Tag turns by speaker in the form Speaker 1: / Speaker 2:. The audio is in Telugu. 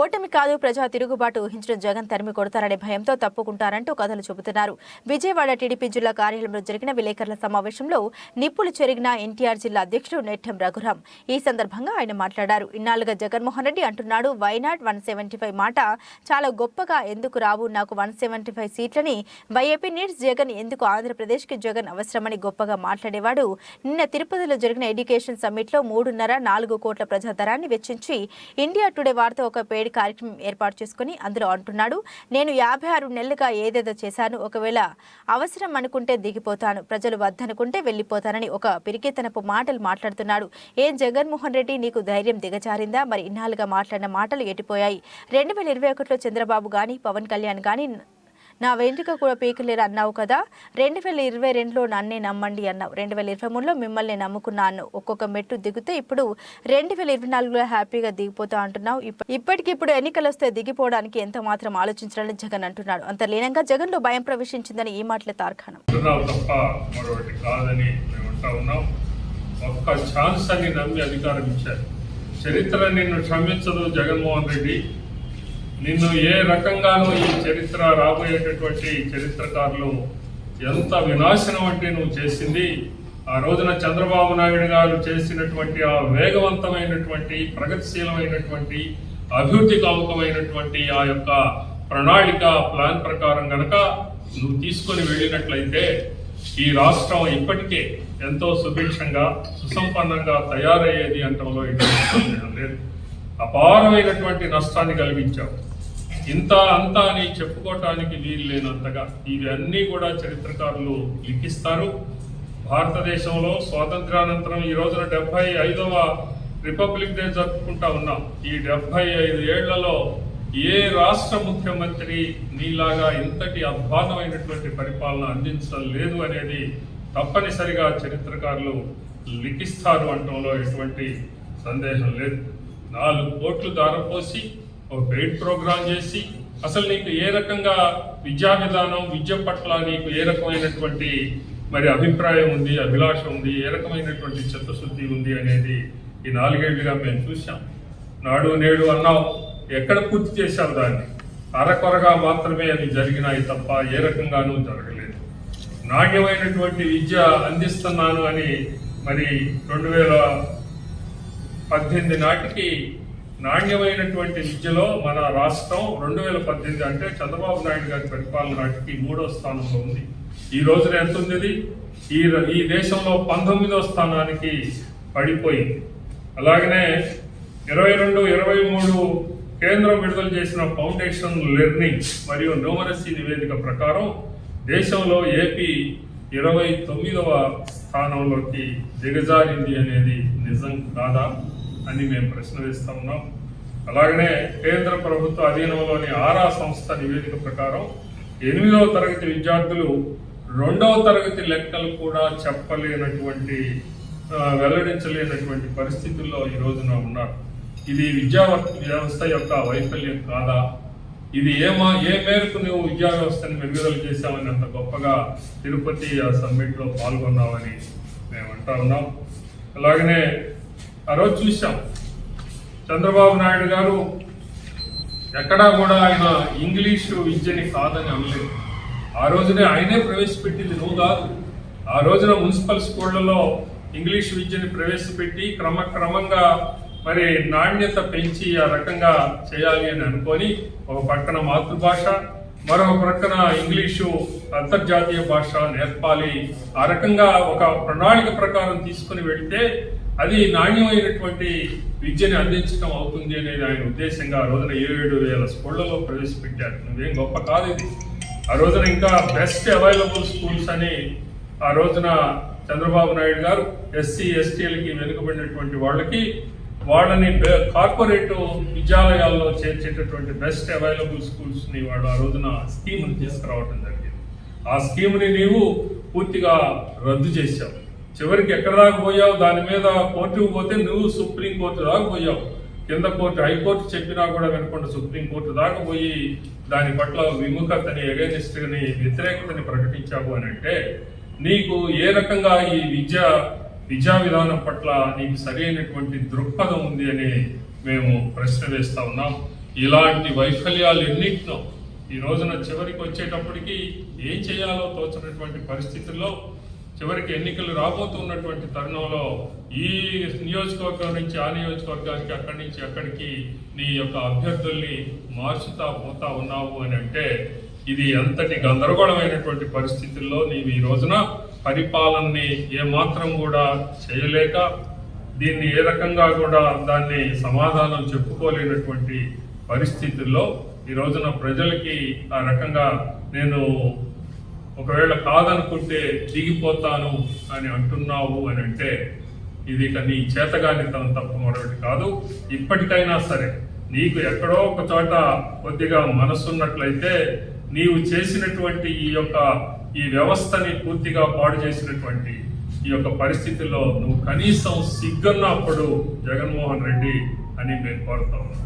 Speaker 1: ఓటమి కాదు ప్రజా తిరుగుబాటు ఊహించిన జగన్ తరిమి కొడతారనే భయంతో తప్పుకుంటారంటూ కథలు చెబుతున్నారు. విజయవాడ టీడీపీ జిల్లా కార్యాలయంలో జరిగిన విలేకరుల సమావేశంలో నిప్పులు చెరిగిన ఎన్టీఆర్ జిల్లా అధ్యక్షుడు నెట్టం రఘురాం. ఈ సందర్భంగా ఆయన మాట్లాడారు. ఇన్నాళ్ళుగా జగన్మోహన్ రెడ్డి అంటున్నాడు వైనాట్ వన్ సెవెంటీ ఫైవ్ మాట చాలా గొప్పగా ఎందుకు రావు? నాకు వన్ సెవెంటీ ఫైవ్ సీట్లని వైఏపీ నీడ్స్ జగన్ ఎందుకు ఆంధ్రప్రదేశ్కి జగన్ అవసరమని గొప్పగా మాట్లాడేవాడు. నిన్న తిరుపతిలో జరిగిన ఎడ్యుకేషన్ సమ్మిట్లో మూడున్నర నాలుగు కోట్ల ప్రజాధరాన్ని వెచ్చించి ఇండియా టుడే వార్త ఒక పేడ కార్యక్రమం ఏర్పాటు చేసుకుని అందులో అంటున్నాడు నేను యాభై ఆరు నెలలుగా ఏదేదో చేశాను ఒకవేళ అవసరం అనుకుంటే దిగిపోతాను ప్రజలు వద్దనుకుంటే వెళ్ళిపోతానని ఒక పిరికితనపు మాటలు మాట్లాడుతున్నాడు. ఏం జగన్మోహన్ రెడ్డి నీకు ధైర్యం దిగజారిందా? మరి ఇన్నాళ్ళుగా మాట్లాడిన మాటలు ఎట్టిపోయాయి రెండు వేల ఇరవై ఒకటిలో చంద్రబాబు కానీ పవన్ కళ్యాణ్ కానీ నా వెంట్రుక కూడా పీకలేరు అన్నావు కదా. రెండు వేల ఇరవై రెండులో నన్నే నమ్మండి అన్నావు. రెండు వేల ఇరవై మూడులో మిమ్మల్ని నమ్ముకున్నాను. ఒక్కొక్క మెట్టు దిగితే ఇప్పుడు రెండు వేల ఇరవై నాలుగులో హ్యాపీగా దిగిపోతా అంటున్నావు. ఇప్ప- ఇప్పటికిప్పుడు ఎన్నికలు వస్తే దిగిపోవడానికి ఎంత మాత్రం ఆలోచించాలని జగన్ అంటున్నాడు. అంత లీనంగా జగన్లో భయం ప్రవేశించిందని ఈ మాటల తార్కాణం.
Speaker 2: ఒక్క ఛాన్స్ అని నమ్మి అధికారం ఇచ్చారు. చరిత్ర నిన్ను క్షమించదు జగన్మోహన్ రెడ్డి. నిన్ను ఏ రకంగానూ ఈ చరిత్ర రాబోయేటటువంటి చరిత్రకారులు ఎంత వినాశనం అంటే నువ్వు చేసింది? ఆ రోజున చంద్రబాబు నాయుడు గారు చేసినటువంటి ఆ వేగవంతమైనటువంటి ప్రగతిశీలమైనటువంటి అభివృద్ధి కాముకమైనటువంటి ఆ యొక్క ప్రణాళిక ప్లాన్ ప్రకారం గనక నువ్వు తీసుకొని వెళ్ళినట్లయితే ఈ రాష్ట్రం ఇప్పటికే ఎంతో సుభిక్షంగా సుసంపన్నంగా తయారయ్యేది అంటంలో ఎటువంటి లేదు. అపారమైనటువంటి నష్టాన్ని కలిగించావు. ఇంత అంత అని చెప్పుకోవటానికి వీలు లేనంతగా ఇవి అన్నీ కూడా చరిత్రకారులు లిఖిస్తారు. భారతదేశంలో స్వాతంత్రానంతరం ఈ రోజున డెబ్బై ఐదవ రిపబ్లిక్ డే జరుపుకుంటా ఉన్నాం. ఈ డెబ్బై ఐదు ఏళ్ళలో ఏ రాష్ట్ర ముఖ్యమంత్రి నీలాగా ఇంతటి అధ్వానమైనటువంటి పరిపాలన అందించలేదు అనేది తప్పనిసరిగా చరిత్రకారులు లిఖిస్తారు అంటంలో ఎటువంటి సందేహం లేదు. నాలుగు కోట్లు దారపోసి ఒక పెయిడ్ ప్రోగ్రాం చేసి అసలు నీకు ఏ రకంగా విద్యా విధానం విద్య పట్ల నీకు ఏ రకమైనటువంటి మరి అభిప్రాయం ఉంది అభిలాష ఉంది ఏ రకమైనటువంటి చిత్తశుద్ధి ఉంది అనేది ఈ నాలుగేళ్ళుగా మేము చూసాం నాడు నేడు అన్నావు ఎక్కడ పూర్తి చేశావు దాన్ని? అరకొరగా మాత్రమే అది జరిగినాయి తప్ప ఏ రకంగానూ జరగలేదు. నాణ్యమైనటువంటి విద్య అందిస్తున్నాను అని మరి రెండు వేల పద్దెనిమిది నాటికి నాణ్యమైనటువంటి విద్యలో మన రాష్ట్రం రెండు వేల పద్దెనిమిది అంటే చంద్రబాబు నాయుడు గారి పరిపాలన నాటికి మూడో స్థానంలో ఉంది. ఈ రోజున ఎంత ఉంది ఈ ఈ దేశంలో పంతొమ్మిదో స్థానానికి పడిపోయింది. అలాగనే ఇరవై రెండు ఇరవై మూడు కేంద్రం విడుదల చేసిన ఫౌండేషన్ లెర్నింగ్ మరియు న్యూమరసీ నివేదిక ప్రకారం దేశంలో ఏపీ ఇరవై తొమ్మిదవ స్థానంలోకి దిగజారింది అనేది నిజం కాదా? అని మేము ప్రశ్న వేస్తా ఉన్నాం. అలాగనే కేంద్ర ప్రభుత్వ అధీనంలోని ఆరా సంస్థ నివేదిక ప్రకారం ఎనిమిదవ తరగతి విద్యార్థులు రెండవ తరగతి లెక్కలు కూడా చెప్పలేనటువంటి వెల్లడించలేనటువంటి పరిస్థితుల్లో ఈ రోజున ఉన్నారు. ఇది విద్యా వ్యవస్థ యొక్క వైఫల్యం కాదా? ఇది ఏమా ఏ మేరకు నువ్వు విద్యా వ్యవస్థని మెరుగుదల చేశావని అంత గొప్పగా తిరుపతి ఆ సమ్మిట్ పాల్గొన్నావని మేము అంటా ఉన్నాం. అలాగనే ఆ రోజు చూసాం చంద్రబాబు నాయుడు గారు ఎక్కడా కూడా ఆయన ఇంగ్లీషు విద్యని కాదని అనలేదు. ఆ రోజునే ఆయనే ప్రవేశపెట్టింది నువ్వు కాదు. ఆ రోజున మున్సిపల్ స్కూళ్ళలో ఇంగ్లీష్ విద్యని ప్రవేశపెట్టి క్రమక్రమంగా మరి నాణ్యత పెంచి ఆ రకంగా చేయాలి అని అనుకొని ఒక పక్కన మాతృభాష మరొక ప్రక్కన ఇంగ్లీషు అంతర్జాతీయ భాష నేర్పాలి ఆ రకంగా ఒక ప్రణాళిక ప్రకారం తీసుకుని వెళితే అది నాణ్యమైనటువంటి విద్యని అందించడం అవుతుంది అనేది ఆయన ఉద్దేశంగా ఆ రోజున ఏడు వేల స్కూళ్ళలో ప్రవేశపెట్టారు. నువ్వేం గొప్ప కాదు ఇది. ఆ రోజున ఇంకా బెస్ట్ అవైలబుల్ స్కూల్స్ అని ఆ రోజున చంద్రబాబు నాయుడు గారు ఎస్సీ ఎస్టీలకి వెనుకబడినటువంటి వాళ్ళకి వాళ్ళని కార్పొరేట్ విద్యాలయాల్లో చేర్చేటటువంటి బెస్ట్ అవైలబుల్ స్కూల్స్ని వాళ్ళు ఆ రోజున స్కీమ్ తీసుకురావడం జరిగింది. ఆ స్కీమ్ని నీవు పూర్తిగా రద్దు చేశావు. చివరికి ఎక్కడ దాకా పోయావు? దాని మీద కోర్టుకు పోతే నువ్వు సుప్రీం కోర్టు దాకా పోయావు. కింద కోర్టు హైకోర్టు చెప్పినా కూడా వినకుండా సుప్రీంకోర్టు దాకా పోయి దాని పట్ల విముఖతని ఎగనిస్ట్ని వ్యతిరేకతని ప్రకటించావు అని అంటే నీకు ఏ రకంగా ఈ విద్య విద్యా విధానం పట్ల నీకు సరైనటువంటి దృక్పథం ఉంది అని మేము ప్రశ్న వేస్తా ఉన్నాం. ఇలాంటి వైఫల్యాలు ఎన్నిటినో ఈ రోజున చివరికి వచ్చేటప్పటికి ఏం చేయాలో తోచినటువంటి పరిస్థితుల్లో చివరికి ఎన్నికలు రాబోతున్నటువంటి తరుణంలో ఈ నియోజకవర్గం నుంచి ఆ నియోజకవర్గానికి అక్కడి నుంచి అక్కడికి నీ యొక్క అభ్యర్థుల్ని మార్చుతా పోతా ఉన్నావు అని అంటే ఇది అంతటి గందరగోళమైనటువంటి పరిస్థితుల్లో నీవు ఈ రోజున పరిపాలనని ఏమాత్రం కూడా చేయలేక దీన్ని ఏ రకంగా కూడా దాన్ని సమాధానం చెప్పుకోలేనటువంటి పరిస్థితుల్లో ఈ రోజున ప్రజలకి ఆ రకంగా నేను ఒకవేళ కాదనుకుంటే దిగిపోతాను అని అంటున్నావు అని అంటే ఇది ఇక నీ చేతగానితనం తప్ప మరొకటి కాదు. ఇప్పటికైనా సరే నీకు ఎక్కడో ఒక చోట కొద్దిగా మనసున్నట్లయితే నీవు చేసినటువంటి ఈ యొక్క ఈ వ్యవస్థని పూర్తిగా పాడు చేసినటువంటి ఈ యొక్క పరిస్థితుల్లో నువ్వు కనీసం సిగ్గున్నప్పుడు జగన్మోహన్ రెడ్డి అని నేను కోరుతా ఉన్నాను